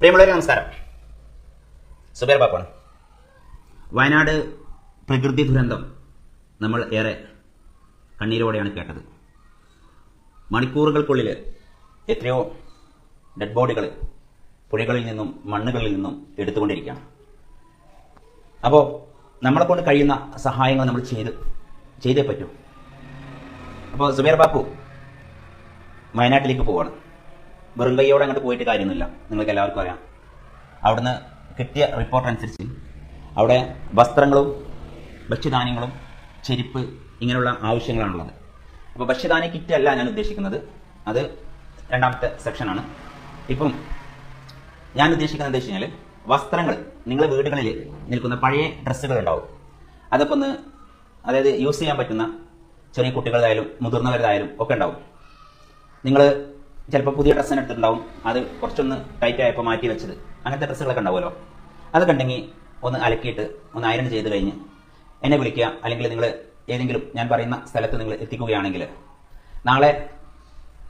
പ്രിയമുള്ളവരെ നമസ്കാരം. സുബേർ ബാപ്പാണ്. വയനാട് പ്രകൃതി ദുരന്തം നമ്മൾ ഏറെ കണ്ണീരോടെയാണ് കേട്ടത്. മണിക്കൂറുകൾക്കുള്ളിൽ എത്രയോ ഡെഡ് ബോഡികൾ പുഴകളിൽ നിന്നും മണ്ണുകളിൽ നിന്നും എടുത്തുകൊണ്ടിരിക്കുകയാണ്. അപ്പോൾ നമ്മളെ കൊണ്ട് കഴിയുന്ന സഹായങ്ങൾ നമ്മൾ ചെയ്ത് ചെയ്തേ പറ്റൂ. അപ്പോൾ സുബേർ ബാപ്പു വയനാട്ടിലേക്ക് പോവാണ്. വെറും കൈയോടെ അങ്ങോട്ട് പോയിട്ട് കാര്യമൊന്നുമില്ല. നിങ്ങൾക്ക് എല്ലാവർക്കും അറിയാം. അവിടുന്ന് കിട്ടിയ റിപ്പോർട്ട് അനുസരിച്ച് അവിടെ വസ്ത്രങ്ങളും ഭക്ഷ്യധാന്യങ്ങളും ചെരുപ്പ് ഇങ്ങനെയുള്ള ആവശ്യങ്ങളാണുള്ളത്. അപ്പോൾ ഭക്ഷ്യധാന്യ കിറ്റ് അല്ല ഞാൻ ഉദ്ദേശിക്കുന്നത്. അത് രണ്ടാമത്തെ സെക്ഷനാണ് ഇപ്പം ഞാൻ ഉദ്ദേശിക്കുന്നത് എന്താ വെച്ച് കഴിഞ്ഞാൽ വസ്ത്രങ്ങൾ. നിങ്ങളുടെ വീടുകളിൽ നിൽക്കുന്ന പഴയ ഡ്രസ്സുകൾ ഉണ്ടാവും. അതൊക്കെ ഒന്ന് അതായത് യൂസ് ചെയ്യാൻ പറ്റുന്ന ചെറിയ കുട്ടികളായാലും മുതിർന്നവരായാലും ഒക്കെ ഉണ്ടാവും. നിങ്ങൾ ചിലപ്പോൾ പുതിയ ഡ്രസ്സിന് എടുത്തിട്ടുണ്ടാവും അത് കുറച്ചൊന്ന് ടൈറ്റ് ആയപ്പോൾ മാറ്റി വെച്ചത്. അങ്ങനത്തെ ഡ്രസ്സുകളൊക്കെ ഉണ്ടാവുമല്ലോ. അത് ഉണ്ടെങ്കിൽ ഒന്ന് അലക്കിയിട്ട് ഒന്ന് അയൺ ചെയ്ത് കഴിഞ്ഞ് എന്നെ വിളിക്കുക. അല്ലെങ്കിൽ നിങ്ങൾ ഏതെങ്കിലും ഞാൻ പറയുന്ന സ്ഥലത്ത് നിങ്ങൾ എത്തിക്കുകയാണെങ്കിൽ നാളെ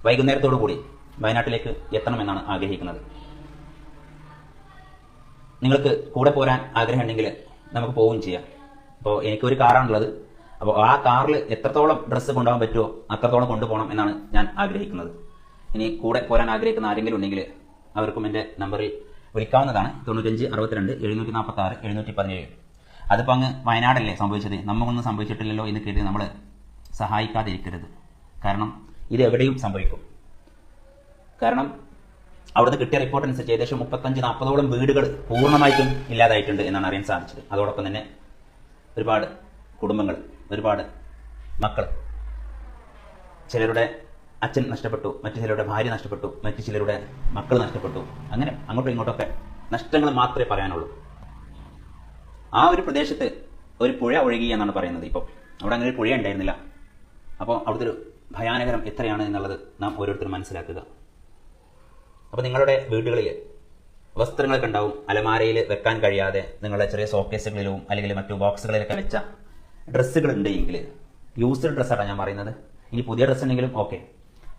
വൈകുന്നേരത്തോടു കൂടി വയനാട്ടിലേക്ക് എത്തണമെന്നാണ് ആഗ്രഹിക്കുന്നത്. നിങ്ങൾക്ക് കൂടെ പോരാൻ ആഗ്രഹമുണ്ടെങ്കിൽ നമുക്ക് പോവുകയും ചെയ്യാം. അപ്പോൾ എനിക്കൊരു കാറാണുള്ളത് അപ്പോൾ ആ കാറിൽ എത്രത്തോളം ഡ്രസ്സ് കൊണ്ടുപോകാൻ പറ്റുമോ അത്രത്തോളം കൊണ്ടുപോകണം എന്നാണ് ഞാൻ ആഗ്രഹിക്കുന്നത്. ഇനി കൂടെ പോരാൻ ആഗ്രഹിക്കുന്ന ആരെങ്കിലും ഉണ്ടെങ്കിൽ അവർക്കും എന്റെ നമ്പറിൽ വിളിക്കാവുന്നതാണ്. തൊണ്ണൂറ്റഞ്ച് അറുപത്തിരണ്ട് എഴുന്നൂറ്റി നാൽപ്പത്തി ആറ് എഴുന്നൂറ്റി പതിനേഴ്. അതിപ്പോൾ അങ്ങ് വയനാടല്ലേ സംഭവിച്ചത്? നമുക്കൊന്നും സംഭവിച്ചിട്ടില്ലല്ലോ എന്ന് കരുതി നമ്മൾ സഹായിക്കാതിരിക്കരുത്. കാരണം ഇത് എവിടെയും സംഭവിക്കും. കാരണം അവിടുന്ന് കിട്ടിയ റിപ്പോർട്ട് അനുസരിച്ച് ഏകദേശം മുപ്പത്തഞ്ച് നാൽപ്പതോളം വീടുകൾ പൂർണമായിട്ടും ഇല്ലാതായിട്ടുണ്ട് എന്നാണ് അറിയാൻ സാധിച്ചത്. അതോടൊപ്പം തന്നെ ഒരുപാട് കുടുംബങ്ങൾ ഒരുപാട് മക്കൾ ചിലരുടെ അച്ഛൻ നഷ്ടപ്പെട്ടു മറ്റു ചിലരുടെ ഭാര്യ നഷ്ടപ്പെട്ടു മറ്റു ചിലരുടെ മക്കൾ നഷ്ടപ്പെട്ടു. അങ്ങനെ അങ്ങോട്ടും ഇങ്ങോട്ടൊക്കെ നഷ്ടങ്ങൾ മാത്രമേ പറയാനുള്ളൂ. ആ ഒരു പ്രദേശത്ത് ഒരു പുഴ ഒഴുകി എന്നാണ് പറയുന്നത് ഇപ്പം. അവിടെ അങ്ങനെ ഒരു പുഴ ഉണ്ടായിരുന്നില്ല. അപ്പോൾ അവിടുത്തെ ഒരു ഭയാനകരം എത്രയാണ് എന്നുള്ളത് നാം ഓരോരുത്തരും മനസ്സിലാക്കുക. അപ്പോൾ നിങ്ങളുടെ വീടുകളിൽ വസ്ത്രങ്ങളൊക്കെ ഉണ്ടാവും. അലമാരയിൽ വെക്കാൻ കഴിയാതെ നിങ്ങളുടെ ചെറിയ സോക്കേസുകളിലും അല്ലെങ്കിൽ മറ്റു ബോക്സുകളിലൊക്കെ വെച്ച ഡ്രസ്സുകൾ ഉണ്ടെങ്കിൽ യൂസ്ഡ് ഡ്രസ്സാണ് ഞാൻ പറയുന്നത്. ഇനി പുതിയ ഡ്രസ്സ് ഉണ്ടെങ്കിലും ഓക്കെ.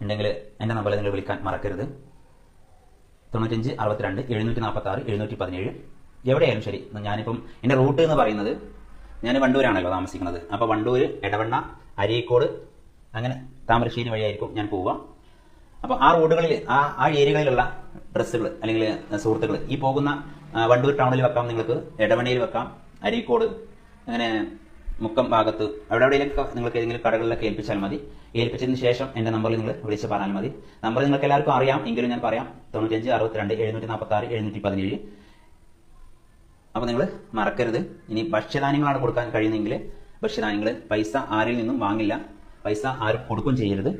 ഉണ്ടെങ്കിൽ എന്റെ നമ്പറിൽ നിങ്ങൾ വിളിക്കാൻ മറക്കരുത്. തൊണ്ണൂറ്റഞ്ച് അറുപത്തിരണ്ട് എഴുന്നൂറ്റി നാൽപ്പത്തി ആറ് എഴുന്നൂറ്റി പതിനേഴ് എവിടെയായാലും ശരി ഞാനിപ്പം എന്റെ റൂട്ട് എന്ന് പറയുന്നത് ഞാൻ വണ്ടൂരാണല്ലോ താമസിക്കുന്നത്. അപ്പോൾ വണ്ടൂർ ഇടവണ്ണ അരീക്കോട് അങ്ങനെ താമരശ്ശേരി വഴിയായിരിക്കും ഞാൻ പോവുക. അപ്പോൾ ആ റോഡുകളിൽ ആ ആ ഏരിയകളിലുള്ള ഡ്രസ്സുകൾ അല്ലെങ്കിൽ സുഹൃത്തുക്കൾ ഈ പോകുന്ന വണ്ടൂർ ടൗണിൽ വെക്കാം നിങ്ങൾക്ക് ഇടവണ്ണയിൽ വെക്കാം അരീക്കോട് അങ്ങനെ മുക്കം ഭാഗത്ത് അവിടെ എവിടെയെങ്കിലും നിങ്ങൾക്ക് ഏതെങ്കിലും കടകളിലൊക്കെ ഏൽപ്പിച്ചാൽ മതി. ഏൽപ്പിച്ചതിന് ശേഷം എന്റെ നമ്പറിൽ നിങ്ങൾ വിളിച്ച് പറഞ്ഞാൽ മതി. നമ്പർ നിങ്ങൾക്ക് എല്ലാവർക്കും അറിയാം. എങ്കിലും ഞാൻ പറയാം. തൊണ്ണൂറ്റഞ്ച് അറുപത്തിരണ്ട് എഴുന്നൂറ്റി നാൽപ്പത്തി ആറ് എഴുന്നൂറ്റി പതിനേഴ്. അപ്പോൾ നിങ്ങൾ മറക്കരുത്. ഇനി ഭക്ഷ്യധാന്യങ്ങളാണ് കൊടുക്കാൻ കഴിയുന്നതെങ്കിൽ ഭക്ഷ്യധാന്യങ്ങൾ പൈസ ആരിൽ നിന്നും വാങ്ങില്ല. പൈസ ആരും കൊടുക്കും ചെയ്യരുത്.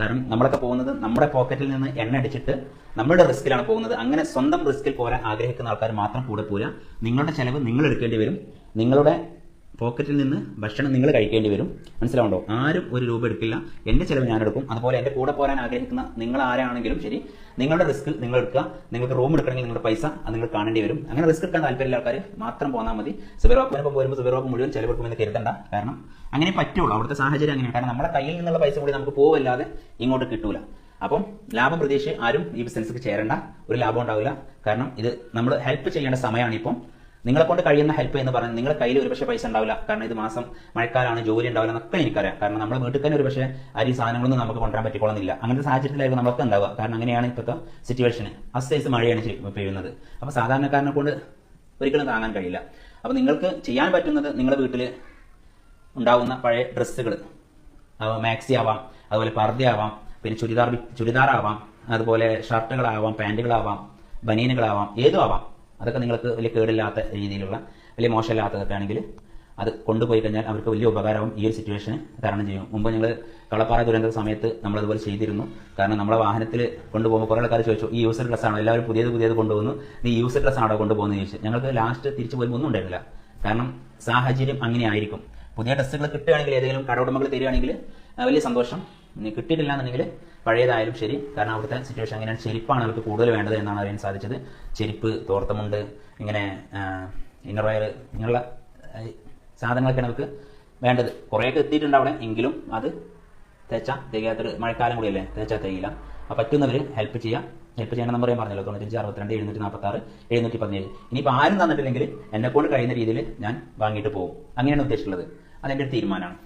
കാരണം നമ്മളൊക്കെ പോകുന്നത് നമ്മുടെ പോക്കറ്റിൽ നിന്ന് എണ്ണ അടിച്ചിട്ട് നമ്മുടെ റിസ്ക്കിലാണ് പോകുന്നത്. അങ്ങനെ സ്വന്തം റിസ്കിൽ പോരാൻ ആഗ്രഹിക്കുന്ന ആൾക്കാർ മാത്രം കൂടെ പോരാ. നിങ്ങളുടെ ചെലവ് നിങ്ങൾ എടുക്കേണ്ടി വരും. നിങ്ങളുടെ പോക്കറ്റിൽ നിന്ന് ഭക്ഷണം നിങ്ങൾ കഴിക്കേണ്ടി വരും. മനസ്സിലാവുണ്ടോ ആരും ഒരു രൂപ എടുക്കില്ല. എന്റെ ചിലവ് ഞാൻ എടുക്കും. അതുപോലെ എന്റെ കൂടെ പോരാൻ ആഗ്രഹിക്കുന്ന നിങ്ങൾ ആരാണെങ്കിലും ശരി നിങ്ങളുടെ റിസ്ക് നിങ്ങൾ എടുക്കുക. നിങ്ങൾക്ക് റൂം എടുക്കണമെങ്കിൽ നിങ്ങളുടെ പൈസ അത് നിങ്ങൾ കാണേണ്ടി വരും. അങ്ങനെ റിസ്ക് എടുക്കാൻ താല്പര്യമുള്ള ആൾക്കാർ മാത്രം പോന്നാൽ മതി. സുബിറോപ്പ് വരുമ്പോൾ പോരുമ്പോൾ സുബിറോപ്പ് മുഴുവൻ ചിലവെടുക്കുമെന്ന് കരുതണ്ട. കാരണം അങ്ങനെ പറ്റുള്ളൂ. അവിടുത്തെ സാഹചര്യം അങ്ങനെയാണ്. കാരണം നമ്മുടെ കയ്യിൽ നിന്നുള്ള പൈസ കൂടി നമുക്ക് പോവല്ലാതെ ഇങ്ങോട്ട് കിട്ടൂല. അപ്പം ലാഭം പ്രതീക്ഷിച്ച് ആരും ഈ ബിസിനസ്സിൽ ചേരേണ്ട. ഒരു ലാഭം ഉണ്ടാവില്ല. കാരണം ഇത് നമ്മൾ ഹെൽപ്പ് ചെയ്യേണ്ട സമയമാണ് ഇപ്പം. നിങ്ങളെ കൊണ്ട് കഴിയുന്ന ഹെൽപ്പ് എന്ന് പറഞ്ഞാൽ നിങ്ങളുടെ കയ്യിൽ ഒരു പക്ഷേ പൈസ ഉണ്ടാവില്ല. കാരണം ഇത് മാസം മഴക്കാലമാണ് ജോലി ഉണ്ടാവില്ല എന്നൊക്കെ എനിക്കറിയാം. കാരണം നമ്മുടെ വീട്ടിൽ തന്നെ ഒരു പക്ഷേ അരി സാധനങ്ങളൊന്നും നമുക്ക് കൊണ്ടുവരാൻ പറ്റിക്കോളുന്നില്ല. അങ്ങനത്തെ സാഹചര്യത്തിലായിരിക്കും നമുക്ക് ഉണ്ടാവുക. കാരണം അങ്ങനെയാണ് ഇപ്പോഴത്തെ സിറ്റുവേഷൻ ആ സൈസ് മഴയാണ് പെയ്യുന്നത്. അപ്പോൾ സാധാരണക്കാരനെ കൊണ്ട് ഒരിക്കലും താങ്ങാൻ കഴിയില്ല. അപ്പോൾ നിങ്ങൾക്ക് ചെയ്യാൻ പറ്റുന്നത് നിങ്ങളുടെ വീട്ടിൽ ഉണ്ടാവുന്ന പഴയ ഡ്രസ്സുകൾ മാക്സി ആവാം അതുപോലെ പർദ്ദയാവാം പിന്നെ ചുരിദാർ ചുരിദാറാവാം അതുപോലെ ഷർട്ടുകളാവാം പാന്റുകളാവാം ബനീനുകളാവാം ഏതും ആവാം. അതൊക്കെ നിങ്ങൾക്ക് വലിയ കേടില്ലാത്ത രീതിയിലുള്ള വലിയ മോശമില്ലാത്തതൊക്കെ ആണെങ്കിൽ അത് കൊണ്ടുപോയി കഴിഞ്ഞാൽ അവർക്ക് വലിയ ഉപകാരവും ഈ ഒരു സിറ്റുവേഷന് തരണം ചെയ്യും. മുമ്പ് ഞങ്ങൾ കളപ്പാറ ദുരന്ത സമയത്ത് നമ്മൾ അതുപോലെ ചെയ്തിരുന്നു. കാരണം നമ്മളെ വാഹനത്തിൽ കൊണ്ടുപോകുമ്പോൾ കുറേ ആൾക്കാർ ചോദിച്ചു ഈ യൂസർ ഡ്രസ് ആണോ? എല്ലാവരും പുതിയത് പുതിയത് കൊണ്ടുപോകുന്നു നീ യൂസർ ഡ്രസ് ആണോ കൊണ്ടുപോകുന്നത് ചോദിച്ചു. ഞങ്ങൾക്ക് ലാസ്റ്റ് തിരിച്ചു പോയി ഒന്നും ഉണ്ടായിരുന്നില്ല. കാരണം സാഹചര്യം അങ്ങനെ ആയിരിക്കും. പുതിയ ഡ്രസ്സുകൾ കിട്ടുകയാണെങ്കിൽ ഏതെങ്കിലും കട ഉടമകൾ തരികയാണെങ്കിൽ വലിയ സന്തോഷം. കിട്ടിയിട്ടില്ല എന്നുണ്ടെങ്കിൽ പഴയതായാലും ശരി. കാരണം അവിടുത്തെ സിറ്റുവേഷൻ അങ്ങനെയാണ് ചെരിപ്പാണ് അവർക്ക് കൂടുതൽ വേണ്ടത് എന്നാണ് അറിയാൻ സാധിച്ചത്. ചെരിപ്പ് തോർത്തമുണ്ട് ഇങ്ങനെ ഇന്നർവയർ ഇങ്ങനെയുള്ള സാധനങ്ങളൊക്കെയാണ് അവർക്ക് വേണ്ടത്. കുറേയൊക്കെ എത്തിയിട്ടുണ്ട് അവിടെ. എങ്കിലും അത് തേച്ച തികയാത്തൊരു മഴക്കാലം കൂടിയല്ലേ തേച്ചാൽ തികയില്ല അപ്പോൾ പറ്റുന്നവർ ഹെൽപ്പ് ചെയ്യാം. ഹെൽപ്പ് ചെയ്യണ നമ്പർ ഞാൻ പറഞ്ഞല്ലോ. തൊണ്ണൂറ്റഞ്ച് അറുപത്തിരണ്ട് എഴുന്നൂറ്റി നാൽപ്പത്തി ആറ് എഴുന്നൂറ്റി പതിനേഴ് ഇനിയിപ്പോൾ ആരും തന്നിട്ടില്ലെങ്കിൽ എന്നെക്കൊണ്ട് കഴിയുന്ന രീതിയിൽ ഞാൻ വാങ്ങിയിട്ട് പോകും. അങ്ങനെയാണ് ഉദ്ദേശിച്ചുള്ളത് അതെന്റെ ഒരു തീരുമാനമാണ്.